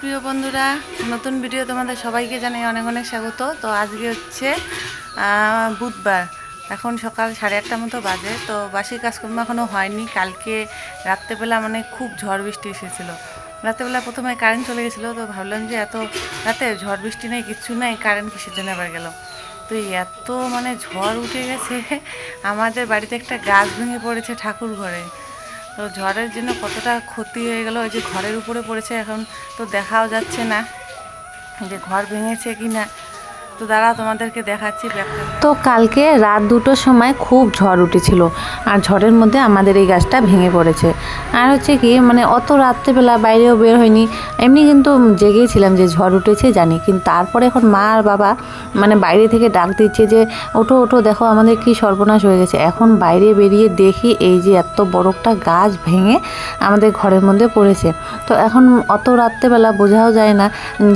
প্রিয় বন্ধুরা, নতুন ভিডিও তোমাদের সবাইকে জানাই অনেক অনেক স্বাগত। তো আজকে হচ্ছে বুধবার। এখন সকাল সাড়ে আটটার মতো বাজে, তো বাসি কাজকর্ম এখনও হয়নি। কালকে রাত্রেবেলা মানে খুব ঝড় বৃষ্টি এসেছিল। রাত্রেবেলা প্রথমে কারেন্ট চলে গেছিল, তো ভাবলাম যে এত রাতে ঝড় বৃষ্টি নেই কিচ্ছু নেই কারেন্ট কিসের জন্য আবার গেল? তো এত মানে ঝড় উঠে গেছে, আমাদের বাড়িতে একটা গাছ ভেঙে পড়েছে ঠাকুর ঘরে তো ঝড়ের জন্য কতটা ক্ষতি হয়ে গেল ওই যে ঘরের উপরে পড়েছে এখন তো দেখাও যাচ্ছে না যে ঘর ভেঙেছে কি না। তো দাঁড়া, তোমাদেরকে দেখাচ্ছি তো কালকে রাত দুটোর সময় খুব ঝড় উঠেছিল আর ঝড়ের মধ্যে আমাদের এই গাছটা ভেঙে পড়েছে। আর হচ্ছে কি মানে অত রাত্রেবেলা বাইরেও বের হয়নি। এমনি কিন্তু জেগেছিলাম যে ঝড় উঠেছে, জানি। কিন্তু তারপরে এখন মা আর বাবা মানে বাইরে থেকে ডাক দিচ্ছে যে, ওঠো ওঠো, দেখো আমাদের কি সর্বনাশ হয়ে গেছে। এখন বাইরে বেরিয়ে দেখি এই যে এত বড় একটা গাছ ভেঙে আমাদের ঘরের মধ্যে পড়েছে। তো এখন অত রাত্রেবেলা বোঝাও যায় না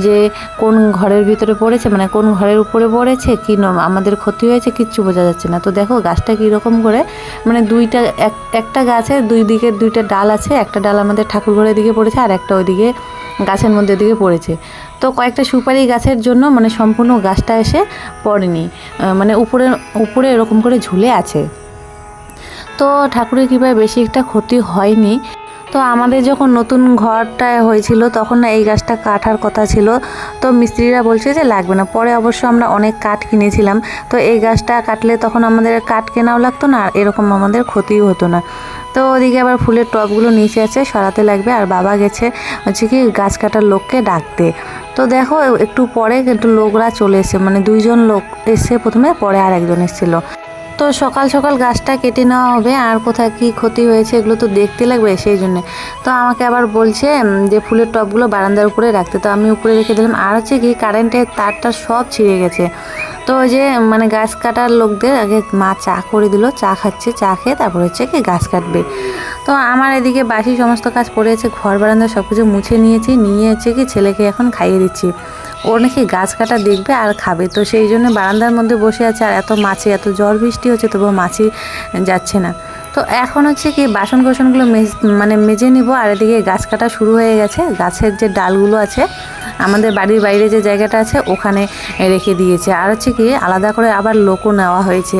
যে কোন ঘরের ভিতরে পড়েছে মানে কোন ঘরের উপরে পড়েছে, কি আমাদের ক্ষতি হয়েছে, কিচ্ছু বোঝা যাচ্ছে না। তো দেখো গাছটা কীরকম করে মানে দুইটা, এক একটা গাছে দুই দিকে দুইটা ডাল আছে, একটা ডাল আমাদের ঠাকুর ঘরের দিকে পড়েছে, আর একটা ওইদিকে গাছের মধ্যে দিকে পড়েছে। তো কয়েকটা সুপারি গাছের জন্য মানে সম্পূর্ণ গাছটা এসে পড়েনি মানে উপরে উপরে এরকম করে ঝুলে আছে। তো ঠাকুরের কৃপায় বেশি একটা ক্ষতি হয়নি। তো আমাদের যখন নতুন ঘরটা হয়েছিল, তখন না এই গাছটা কাটার কথা ছিল। তো মিস্ত্রিরা বলছে যে লাগবে না। পরে অবশ্য আমরা অনেক কাঠ কিনেছিলাম। তো এই গাছটা কাটলে তখন আমাদের কাঠ কেনাও লাগতো না, আর এরকম আমাদের ক্ষতিও হতো না। তো ওদিকে আবার ফুলের টবগুলো নিচে আছে, সরাতে লাগবে। আর বাবা গেছে হচ্ছে কি গাছ কাটার লোককে ডাকতে। তো দেখো, একটু পরে কিন্তু লোকরা চলে এসে মানে দুইজন লোক এসে প্রথমে, পরে আর একজন এসেছিল। তো সকাল সকাল গাছটা কেটে নেওয়া হবে, আর কোথায় কি ক্ষতি হয়েছে এগুলো তো দেখতে লাগবে সেই জন্য। তো আমাকে আবার বলছে যে ফুলের টবগুলো বারান্দার উপরে রাখতে। তো আমি উপরে রেখে দিলাম। আর হচ্ছে কি, কারেন্টের তারটা সব ছিঁড়ে গেছে। তো ওই যে মানে গাছ কাটার লোকদের আগে মা চা করে দিল, চা খাচ্ছে, চা খেয়ে তারপর হচ্ছে কি গাছ কাটবে। তো আমার এদিকে বাসি সমস্ত কাজ পড়েছে ঘর বারান্দা সব কিছু মুছে নিয়েছি, নিয়ে হচ্ছে কি ছেলেকে এখন খাইয়ে দিচ্ছি। ওর নাকি গাছ কাটা দেখবে আর খাবে। তো সেই জন্য বারান্দার মধ্যে বসে আছে আর এত মাছি, এত ঝড় বৃষ্টি হচ্ছে, তবুও মাছি যাচ্ছে না। তো এখন হচ্ছে কি বাসন কোসনগুলো মানে মেজে নিব আর এদিকে গাছ কাটা শুরু হয়ে গেছে। গাছের যে ডালগুলো আছে, আমাদের বাড়ির বাইরে যে জায়গাটা আছে, ওখানে রেখে দিয়েছে। আর হচ্ছে কি আলাদা করে আবার লোকও নেওয়া হয়েছে।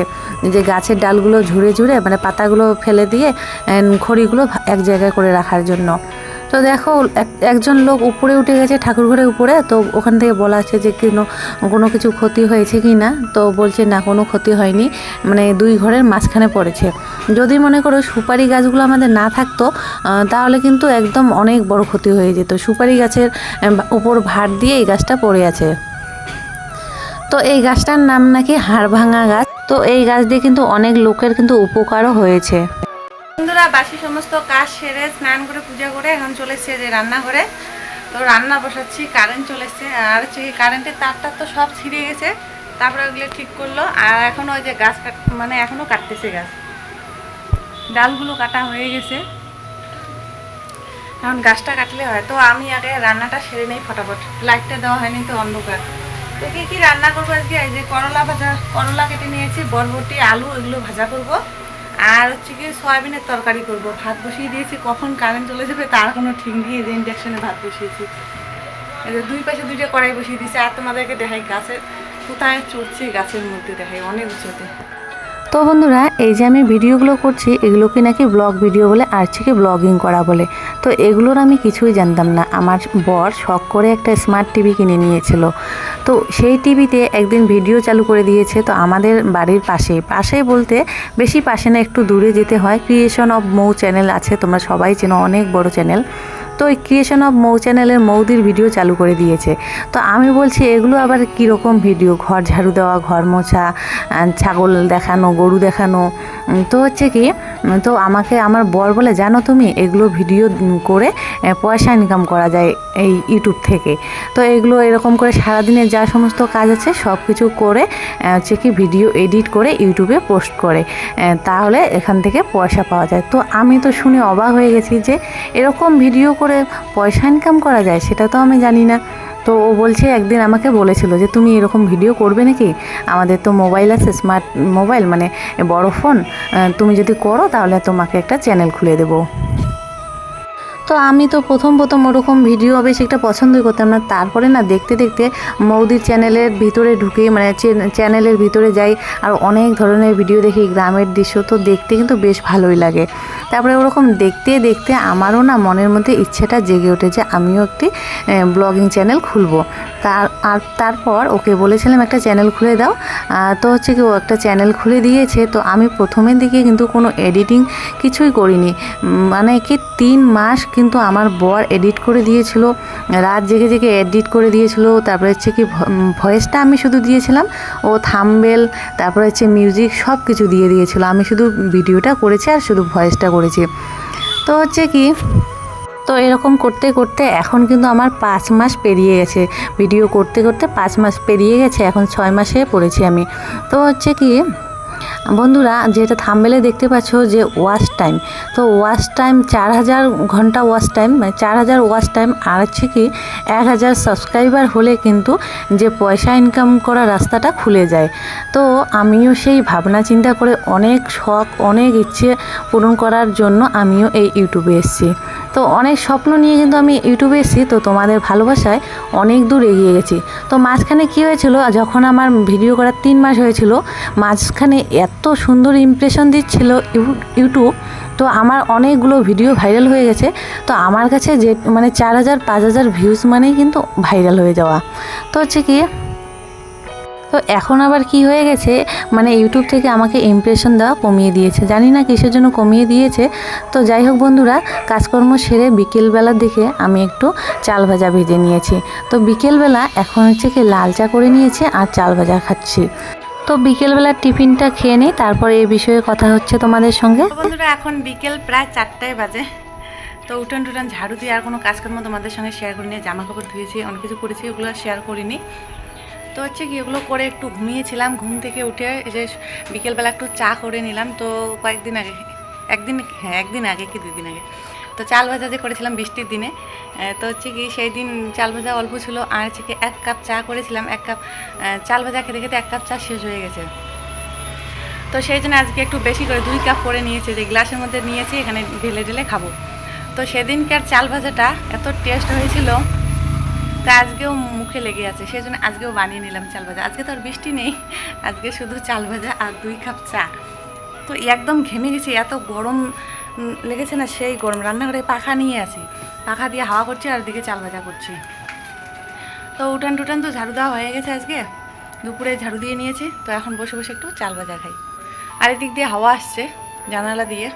যে গাছের ডালগুলো ঝুড়ে ঝুড়ে মানে পাতাগুলো ফেলে দিয়ে খড়িগুলো এক জায়গায় করে রাখার জন্য। তো দেখো, এক- একজন লোক উপরে উঠে গেছে ঠাকুর ঘরের উপরে, তো ওখান থেকে বলা আছে যে কোনো কোনো কিছু ক্ষতি হয়েছে কি না, তো বলছে না, কোনো ক্ষতি হয়নি মানে দুই ঘরের মাঝখানে পড়েছে। যদি মনে করো সুপারি গাছগুলো আমাদের না থাকতো তাহলে কিন্তু একদম অনেক বড় ক্ষতি হয়ে যেত। সুপারি গাছের উপর ভার দিয়ে এই গাছটা পড়ে আছে। তো এই গাছটার নাম নাকি হাড় ভাঙা গাছ। তো এই গাছ দিয়ে কিন্তু অনেক লোকের কিন্তু উপকারও হয়েছে। বন্ধুরা বাসি সমস্ত কাজ সেরে স্নান করে, পূজা করে এখন চলে এসছে যে রান্নাঘরে। তো রান্না বসাচ্ছি কারেন্ট চলে এসছে। আর হচ্ছে কারেন্টের তারটা তো সব ছিঁড়ে গেছে, তারপরে ওগুলো ঠিক করল। আর এখনও ওই যে গাছ কাট মানে এখনও কাটতেছে গাছ। ডালগুলো কাটা হয়ে গেছে। এখন গাছটা কাটলে হয়। তো আমি আগে রান্নাটা সেরে নেই ফটাফট। লাইটটা দেওয়া হয়নি তো অন্ধকার। তো কি কী রান্না করব আজকে? এই যে করলা ভাজা, করলা কেটে নিয়েছি, বরবটি, আলু, এগুলো ভাজা করব। আর হচ্ছে কি সয়াবিনের তরকারি করব। ভাত বসিয়ে দিয়েছি, কখন কারেন্ট চলে যাবে তার কোনো ঠিক নেই যে ইন্ডাকশনে ভাত বসিয়েছি। দুই পাশে দুইটা কড়াই বসিয়ে দিয়েছি, আর তোমাদেরকে দেখাই গাছের কোথায় চড়ছে গাছের মধ্যে দেখাই, অনেক উঁচুতে। তো বন্ধুরা, এই যে আমি ভিডিওগুলো করছি, এগুলোকে নাকি ব্লগ ভিডিও বলে, আর হচ্ছে কি ব্লগিং করা বলে। তো এগুলোর আমি কিছুই জানতাম না। আমার বর শখ করে একটা স্মার্ট টিভি কিনে নিয়েছিল। তো সেই টিভিতে একদিন ভিডিও চালু করে দিয়েছে। তো আমাদের বাড়ির পাশে পাশে বলতে বেশি পাশে না, একটু দূরে যেতে হয়। ক্রিয়েশন অফ মৌ চ্যানেল আছে, তোমরা সবাই চেনো, অনেক বড় চ্যানেল। তো ওই ক্রিয়েশন অফ মৌ চ্যানেলের মৌদির ভিডিও চালু করে দিয়েছে। তো আমি বলছি, এগুলো আবার কীরকম ভিডিও ঘর ঝাড়ু দেওয়া, ঘর মোছা ছাগল দেখানো, গরু দেখানো? তো হচ্ছে কি তো আমাকে আমার বর বলে, জানো তুমি, এগুলো ভিডিও করে পয়সা ইনকাম করা যায় এই ইউটিউব থেকে। তো এগুলো এরকম করে সারাদিনের যা সমস্ত কাজ আছে সব কিছু করে হচ্ছে কি ভিডিও এডিট করে ইউটিউবে পোস্ট করে। তাহলে এখান থেকে পয়সা পাওয়া যায়। তো আমি তো শুনে অবাক হয়ে গেছি যে, এরকম ভিডিও করে পয়সা ইনকাম করা যায় সেটা তো আমি জানি না। তো ও বলছে, একদিন আমাকে বলেছিল যে, তুমি এরকম ভিডিও করবে নাকি? আমাদের তো মোবাইল আছে স্মার্ট মোবাইল মানে বড় ফোন তুমি যদি করো তাহলে তোমাকে একটা চ্যানেল খুলে দেবো। তো আমি তো প্রথম প্রথম ওরকম ভিডিও বেশি একটা পছন্দই করতাম না। তারপরে না দেখতে দেখতে মৌদির চ্যানেলের ভিতরে ঢুকে মানে চ্যানেলের ভিতরে যাই আর অনেক ধরনের ভিডিও দেখি গ্রামের দৃশ্য, তো দেখতে কিন্তু বেশ ভালোই লাগে। তারপরে ওরকম দেখতে দেখতে আমারও না মনের মধ্যে ইচ্ছেটা জেগে ওঠে যে আমিও একটি ব্লগিং চ্যানেল খুলবো। তার আর তারপর ওকে বলেছিলাম একটা চ্যানেল খুলে দাও তো হচ্ছে কি ও একটা চ্যানেল খুলে দিয়েছে, তো আমি প্রথমের দিকে কিন্তু কোনো এডিটিং কিছুই করিনি। মানে কি তিন মাস কিন্তু আমার বর এডিট করে দিয়েছিল, রাত জেগে জেগে এডিট করে দিয়েছিল, তারপরে হচ্ছে কি ভয়েসটা আমি শুধু দিয়েছিলাম, ও থামবেল তারপরে হচ্ছে মিউজিক সব কিছু দিয়ে দিয়েছিল, আমি শুধু ভিডিওটা করেছি আর শুধু ভয়েসটা করেছি। তো হচ্ছে কি, তো এরকম করতে করতে এখন কিন্তু আমার পাঁচ মাস পেরিয়ে গেছে ভিডিও করতে করতে পাঁচ মাস পেরিয়ে গেছে, এখন ছয় মাসে পড়েছি আমি। তো হচ্ছে কি বন্ধুরা, যেটা থামবেলে দেখতে পাচ্ছ যে ওয়াচ টাইম তো ওয়াচ টাইম চার হাজার ঘণ্টা ওয়াচ টাইম মানে চার হাজার ওয়াচ টাইম আর হচ্ছে কি এক হাজার সাবস্ক্রাইবার হলে কিন্তু যে পয়সা ইনকাম করার রাস্তাটা খুলে যায়। তো আমিও সেই ভাবনা চিন্তা করে অনেক শখ, অনেক ইচ্ছে পূরণ করার জন্য আমিও এই ইউটিউবে এসেছি। তো অনেক স্বপ্ন নিয়ে কিন্তু আমি ইউটিউবে এসেছি, তো তোমাদের ভালোবাসায় অনেক দূর এগিয়ে গেছি। তো মাঝখানে কী হয়েছিল, যখন আমার ভিডিও করার তিন মাস হয়েছিল, মাঝখানে এত সুন্দর ইমপ্রেশন দিচ্ছিল ইউ- ইউটিউব তো আমার অনেকগুলো ভিডিও ভাইরাল হয়ে গেছে, তো আমার কাছে যে মানে চার হাজার, পাঁচ হাজার ভিউজ মানেই কিন্তু ভাইরাল হয়ে যাওয়া। তো হচ্ছে কি, তো এখন আবার কি হয়ে গেছে মানে ইউটিউব থেকে আমাকে ইমপ্রেশন দেওয়া কমিয়ে দিয়েছে। জানি না কিসের জন্য কমিয়ে দিয়েছে, তো যাই হোক বন্ধুরা, কাজকর্ম সেরে বিকেলবেলার দিকে আমি একটু চাল ভাজা ভেজে নিয়েছি। তো বিকেলবেলা এখন হচ্ছে কি লাল চা করে নিয়েছি আর চাল ভাজা খাচ্ছি। তো বিকেলবেলার টিফিনটা খেয়ে নিই, তারপর এই বিষয়ে কথা হচ্ছে তোমাদের সঙ্গে। বন্ধুরা, এখন বিকেল প্রায় চারটায় বাজে। তো উঠান টুটান ঝাড়ু দিয়ে আর কোনো কাজকর্ম তোমাদের সঙ্গে শেয়ার করিনি জামা কাপড় ধুয়েছি, অনেক কিছু করেছি, ওগুলো শেয়ার করিনি। তো হচ্ছে কি, ওগুলো করে একটু ঘুমিয়েছিলাম, ঘুম থেকে উঠে যে বিকেলবেলা একটু চা করে নিলাম। তো কয়েকদিন আগে, একদিন হ্যাঁ একদিন আগে কি দুদিন আগে। তো চাল ভাজা যে করেছিলাম বৃষ্টির দিনে তো হচ্ছে কি সেই দিন চাল ভাজা অল্প ছিল, আর হচ্ছে কি এক কাপ চা করেছিলাম, এক কাপ চাল ভাজা খেতে খেতে এক কাপ চা শেষ হয়ে গেছে। তো সেই জন্য আজকে একটু বেশি করে দুই কাপ করে নিয়েছি, যে গ্লাসের মধ্যে নিয়েছি, এখানে ঢেলে ঢেলে খাব। তো সেদিনকার চাল ভাজাটা এত টেস্ট হয়েছিল, তা আজকেও মুখে লেগে আছে, সেই জন্য আজকেও বানিয়ে নিলাম চাল ভাজা। আজকে তো আর বৃষ্টি নেই, আজকে শুধু চাল ভাজা আর দুই কাপ চা। তো একদম ঘেমে গেছি, এত গরম লেগেছে না সেই গরম। রান্নাঘরে পাখা নিয়ে আছি। পাখা দিয়ে হাওয়া করছি আর দিকে চাল ভাজা করছি। তো উঠান টুটান তো ঝাড়ু দেওয়া হয়ে গেছে আজকে। দুপুরে ঝাড়ু দিয়ে নিয়েছি। তো এখন বসে বসে একটু চাল ভাজা খাই। আর এদিক দিয়ে হাওয়া আসছে জানালা দিয়ে।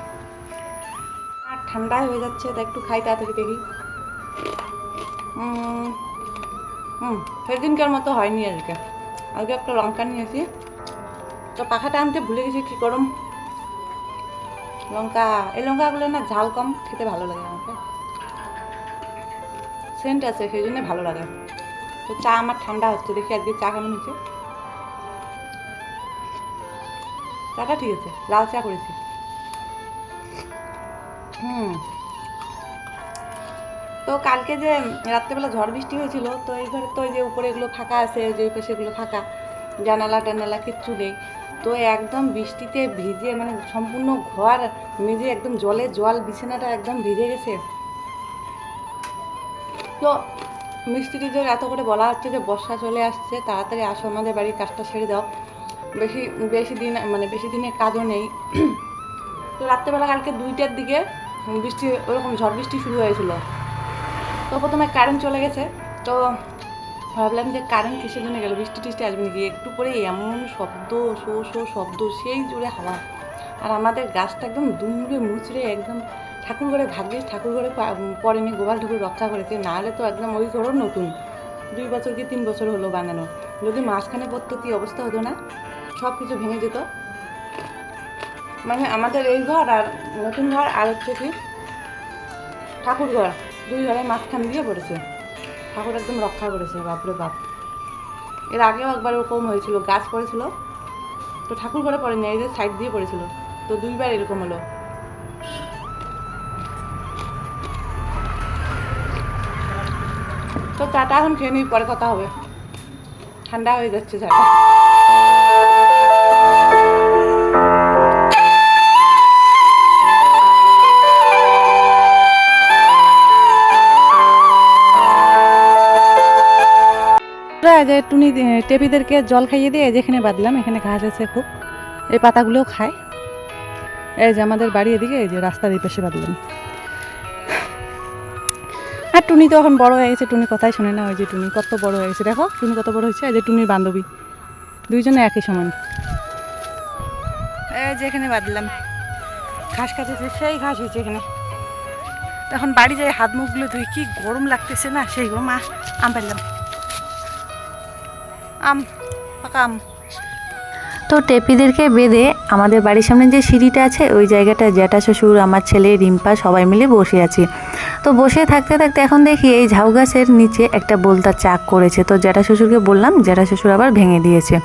আর ঠান্ডা হয়ে যাচ্ছে, তা একটু খাই তাড়াতাড়ি দেখি। হুম সেদিনকার মতো হয়নি আজকে। আজকে একটা লঙ্কা নিয়েছি। তো পাখাটা আনতে ভুলে গেছি, কী গরম লঙ্কা, এই লঙ্কাগুলো না ঝাল কম, খেতে ভালো লাগে আমাকে। সেন্ট আছে, সেই জন্য ভালো লাগে। তো চা আমার ঠান্ডা হচ্ছে, দেখি আজকে চা কেমন হয়েছে। চাটা ঠিক আছে, লাল চা করেছি। হুম। তো কালকে যে রাত্রেবেলা ঝড় বৃষ্টি হয়েছিল, তো এই ঘরে তো ওই যে উপরে এগুলো ফাঁকা আছে, যে পাশে এগুলো ফাঁকা, জানালা টানালা কিচ্ছু নেই। তো একদম বৃষ্টিতে ভিজে মানে সম্পূর্ণ ঘর মেঝে একদম জলে জল বিছানাটা একদম ভিজে গেছে। তো মিস্ত্রি যে এত করে বলা হচ্ছে যে বর্ষা চলে আসছে, তাড়াতাড়ি আসো আমাদের বাড়ির কাজটা ছেড়ে দাও। বেশি বেশি দিন মানে বেশি দিনের কাজও নেই। তো রাত্রেবেলা কালকে দুইটার দিকে বৃষ্টি, ওরকম ঝড় বৃষ্টি শুরু হয়েছিল। তো প্রথমে কারেন্ট চলে গেছে। তো ভাবলাম যে কারেন্ট কিসের জন্য গেল? বৃষ্টি টিষ্টি আসবে নাকি? একটু পরে এমন শব্দ, শো শো, শব্দ, সেই জুড়ে হাওয়া। আর আমাদের গাছটা একদম দুমড়ে মুচড়ে একদম ঠাকুর ঘরে ভাগ্যিস ঠাকুর ঘরে পা- পড়েনি গোপাল ঠাকুর রক্ষা করেছে। নাহলে তো একদম ওই ঘরও নতুন। দুই বছর কি তিন বছর হলো বানানো? যদি মাঝখানে পড়তো কী অবস্থা হতো না? সব কিছু ভেঙে যেত। মানে আমাদের এই ঘর আর নতুন ঘর আর হচ্ছে কি ঠাকুর ঘর। দুই ঘরের মাঝখান দিয়ে পড়েছে। ঠাকুর একদম রক্ষা করেছে, বাপরে বাপ। এর আগেও একবার ওরকম হয়েছিল, গাছ পড়েছিল, তো ঠাকুর ঘরে পড়েনি, এই যে সাইড দিয়ে পড়েছিল, তো দুইবার এরকম হলো। তো চাটা এখন খেয়ে নিই, পরে কথা হবে। ঠান্ডা হয়ে যাচ্ছে চাটা। এই যে টুনি টেপিদেরকে জল খাইয়ে দিয়ে যেখানে বাঁধলাম, এখানে ঘাস আছে খুব। এই পাতাগুলোও খায়। এই যে আমাদের বাড়ি এদিকে, এই যে রাস্তার এই পাশে বাঁধলাম। আর টুনি তো এখন বড় হয়ে গেছে, টুনি কথাই শোনে না, ওই যে টুনি কত বড় হয়ে গেছে। দেখো, টুনি কত বড় হয়েছে, এই যে টুনির বান্ধবী। দুইজনে একই সমান। এই যে এখানে বাঁধলাম। ঘাস কাটেছে, সেই ঘাস হয়েছে এখানে। এখন বাড়ি যাই, হাত মুখগুলো ধুই, কি গরম লাগতেছে না, সেই গরম আম পারলাম আম, পাকা আম। তো টেপিদেরকে বেঁধে আমাদের বাড়ির সামনে যে সিঁড়িটা আছে, ওই জায়গাটা জ্যাঠা শ্বশুর, আমার ছেলে, রিম্পা সবাই মিলে বসে আছি। তো বসে থাকতে থাকতে এখন দেখি এই ঝাউ গাছের নিচে একটা বলতা চাক করেছে। তো জ্যাঠা শ্বশুরকে বললাম, জ্যাঠা শ্বশুর আবার ভেঙে দিয়েছে।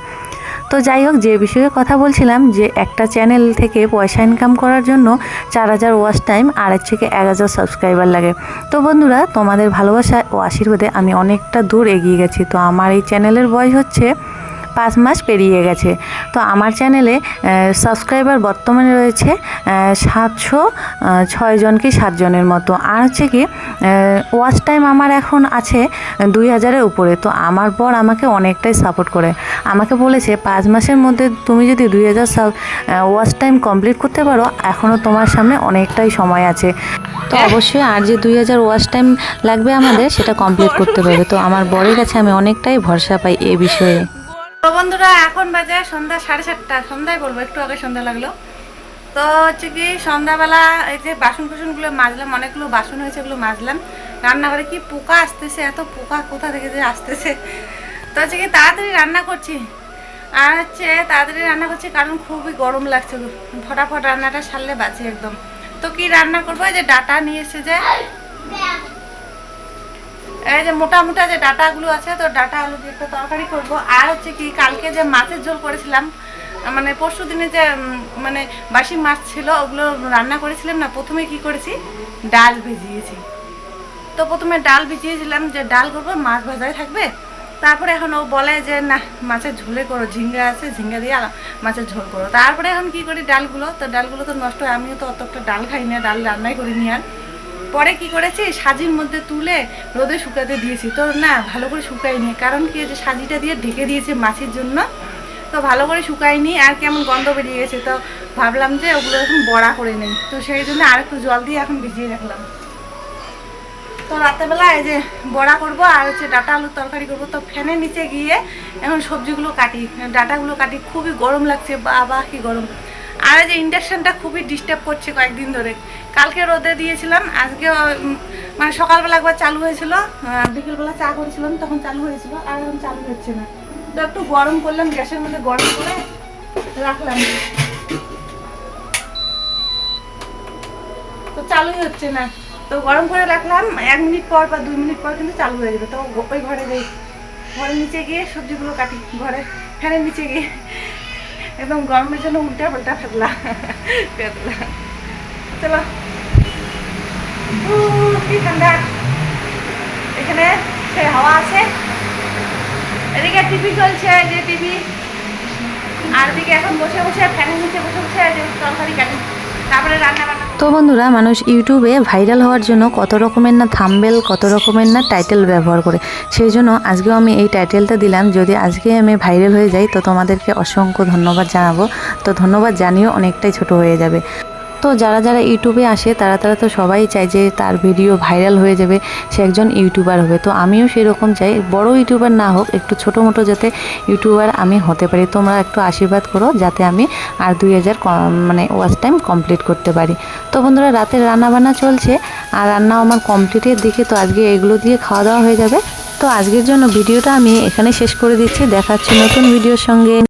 তো যাই হোক, যে বিষয়ে কথা বলছিলাম, যে একটা চ্যানেল থেকে পয়সা ইনকাম করার জন্য চার হাজার ওয়াশ টাইম আর এর থেকে এক হাজার সাবস্ক্রাইবার লাগে। তো বন্ধুরা, তোমাদের ভালোবাসা ও আশীর্বাদে আমি অনেকটা দূর এগিয়ে গেছি। তো আমার এই চ্যানেলের বয়স হচ্ছে পাঁচ মাস পেরিয়ে গেছে। তো আমার চ্যানেলে সাবস্ক্রাইবার বর্তমানে রয়েছে সাতশো ছয় জন কি সাতজনের মতো। আর হচ্ছে কি ওয়াচ টাইম আমার এখন আছে দুই হাজারের উপরে। তো আমার পর আমাকে অনেকটাই সাপোর্ট করে। আমাকে বলেছে পাঁচ মাসের মধ্যে তুমি যদি দুই হাজার ওয়াচ টাইম কমপ্লিট করতে পারো এখনও তোমার সামনে অনেকটাই সময় আছে। তো অবশ্যই আর যে দুই হাজার ওয়াচ টাইম লাগবে আমাদের সেটা কমপ্লিট করতে পারবে। তো আমার বরের কাছে আমি অনেকটাই ভরসা পাই এ বিষয়ে। তো বন্ধুরা, এখন বাজে সন্ধ্যা সাড়ে সাতটা। সন্ধ্যায় বলব, একটু আগে সন্ধ্যা লাগল। তো হচ্ছে কি, সন্ধ্যাবেলা এই যে বাসন কুসনগুলো মাজলাম, অনেকগুলো বাসন হয়েছে এগুলো মাজলাম। রান্নাঘরে কি পোকা আসতেছে, এত পোকা কোথা থেকে যে আসতেছে? তো হচ্ছে কি, তাড়াতাড়ি রান্না করছি। আর হচ্ছে তাড়াতাড়ি রান্না করছি কারণ খুবই গরম লাগছে ফটাফট রান্নাটা সারলে বাঁচি একদম। তো কি রান্না করব? এই যে ডাটা নিয়ে এসে যে এই যে মোটা মোটা যে ডাটাগুলো আছে, তো ডাটা আলু দিয়ে একটা তরকারি করব। আর হচ্ছে কি, কালকে যে মাছের ঝোল করেছিলাম মানে পরশু দিনে যে মানে বাসি মাছ ছিল, ওগুলো রান্না করেছিলাম না, প্রথমে কি করেছি? ডাল ভিজিয়েছি। তো প্রথমে ডাল ভিজিয়েছিলাম, যে ডাল করব, মাছ ভাজাই থাকবে। তারপরে এখন ও বলে যে, না, মাছের ঝোলে করো, ঝিঙ্গা আছে, ঝিঙ্গা দিয়ে মাছের ঝোল করো। তারপরে এখন কি করি, ডালগুলো, তো ডালগুলো তো নষ্ট হয়, আমিও তো অত একটা ডাল খাই না, ডাল রান্নাই করিনি আর। পরে কি করেছি? সাজির মধ্যে তুলে রোদে শুকাতে দিয়েছি। তো না, ভালো করে শুকাইনি কারণ কি যে সাজিটা দিয়ে ঢেকে দিয়েছে মাছের জন্য, তো ভালো করে শুকাইনি আর কেমন গন্ধ বেরিয়ে গেছে, তো ভাবলাম যে ওগুলো এখন বড়া করে নেই। তো সেই জন্য আর একটু জল দিয়ে এখন ভিজিয়ে রাখলাম। তো রাতেরবেলা এই যে বড়া করব আর হচ্ছে ডাটা আলুর তরকারি করব। তো ফ্যানের নিচে গিয়ে এখন সবজিগুলো কাটি। ডাটাগুলো কাটি। খুবই গরম লাগছে। বাবা কি গরম। আর যে ইন্ডাকশানটা খুবই ডিস্টার্ব করছে কয়েকদিন ধরে। কালকে রোদে দিয়েছিলাম, আজকে মানে সকালবেলা একবার চালু হয়েছিল বিকেলবেলা চা করেছিলাম, তখন চালু হয়েছিল, আর এখন চালু হচ্ছে না। তো একটু গরম করলাম, গ্যাসের মধ্যে গরম করে রাখলাম। তো চালুই হচ্ছে না। তো গরম করে রাখলাম, এক মিনিট পর বা দুই মিনিট পর কিন্তু চালু হয়ে যাবে। তো ওই ঘরে যাই, ঘরের নিচে গিয়ে সবজিগুলো কাটি ঘরে ফ্যানের নিচে গিয়ে। একদম গরমের জন্য উল্টা পাল্টা ফেললাম ফেললা চলো। কি ঠান্ডা। এখানে সে হাওয়া আছে। এদিকে টিভি চলছে, যে টিভি। আর দিকে এখন বসে বসে ফ্যানের নিচে বসে বসে তরকারি কাটি তো বন্ধুরা, মানুষ ইউটিউবে ভাইরাল হওয়ার জন্য কত রকমের না থাম্বেল, কত রকমের না টাইটেল ব্যবহার করে। সেই জন্য আজকেও আমি এই টাইটেলটা দিলাম। যদি আজকে আমি ভাইরাল হয়ে যাই, তো তোমাদেরকে অসংখ্য ধন্যবাদ জানাব। তো ধন্যবাদ জানিয়েও অনেকটাই ছোট হয়ে যাবে। তো যারা যারা ইউটিউবে আসে, তারা তারা তো সবাই চায় যে তার ভিডিও ভাইরাল হয়ে যাবে, সে একজন ইউটিউবার হবে। তো আমিও সেরকম চাই, বড় ইউটিউবার না হোক, একটু ছোটো মোটো যাতে ইউটিউবার আমি হতে পারি। তোমরা একটু আশীর্বাদ করো যাতে আমি আর দুই হাজার মানে ওয়াচ টাইম কমপ্লিট করতে পারি। তো বন্ধুরা, রাতের রান্না বান্না চলছে, আর রান্না আমার কমপ্লিটের দিকে। তো আজকে এগুলো দিয়ে খাওয়া দাওয়া হয়ে যাবে। তো আজকের জন্য ভিডিওটা আমি এখানে শেষ করে দিচ্ছি। দেখাচ্ছি নতুন ভিডিওর সঙ্গে।